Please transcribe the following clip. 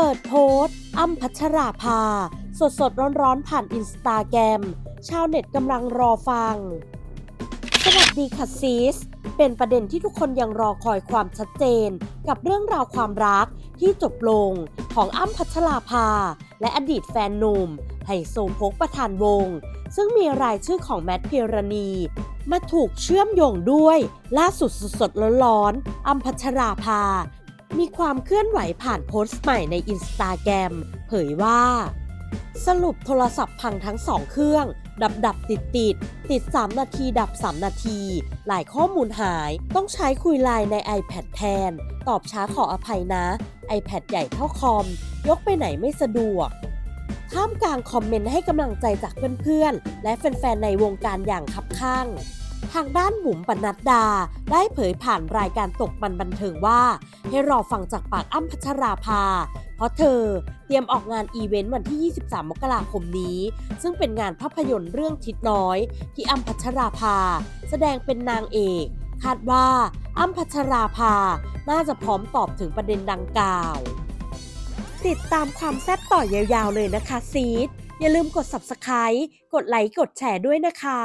เปิดโพสต์อ้ำพัชราภา สดสดร้อนร้อนๆ ผ่านอินสตาแกรม ชาวเน็ตกำลังรอฟัง สวัสดีค่ะซีส เป็นประเด็นที่ทุกคนยังรอคอยความชัดเจน กับเรื่องราวความรักที่จบลงของอ้ำพัชราภา และอดีตแฟนหนุ่มไฮโซโพกประธานวง ซึ่งมีรายชื่อของแมทพิรณี มาถูกเชื่อมโยงด้วย ล่าสุดสดๆร้อนๆอ้ำพัชราภา มีความเคลื่อนไหวผ่านโพสต์ใหม่ในอินสตาแกรมเผยว่า สรุปโทรศัพท์พังทั้งสองเครื่อง ดับดับติดติดติด 3 นาทีดับ 3 นาที หลายข้อมูลหาย ต้องใช้คุยไลน์ใน iPad แทน ตอบช้าขออภัยนะ iPad ใหญ่เท่าคอม ยกไปไหนไม่สะดวกท่ามกลางคอมเมนต์ให้กำลังใจจากเพื่อนๆ และแฟนๆ ในวงการอย่างคับข้าง ทางด้านบุ๋มปนัดดา ได้เผยผ่านรายการตกมันบันเทิงว่า ให้รอฟังจากปากอ้ำพัชราภา เพราะเธอเตรียมออกงานอีเวนต์วันที่ 23 มกราคมนี้ ซึ่งเป็นงานภาพยนตร์เรื่องทิศน้อย ที่อ้ำพัชราภา แสดงเป็นนางเอก คาดว่าอ้ำพัชราภา น่าจะพร้อมตอบถึงประเด็นดังกล่าว ติดตามความแซ่บต่อยาวๆเลยนะคะซีดอย่าลืมกด subscribe กดไลค์กดแชร์ด้วยนะคะ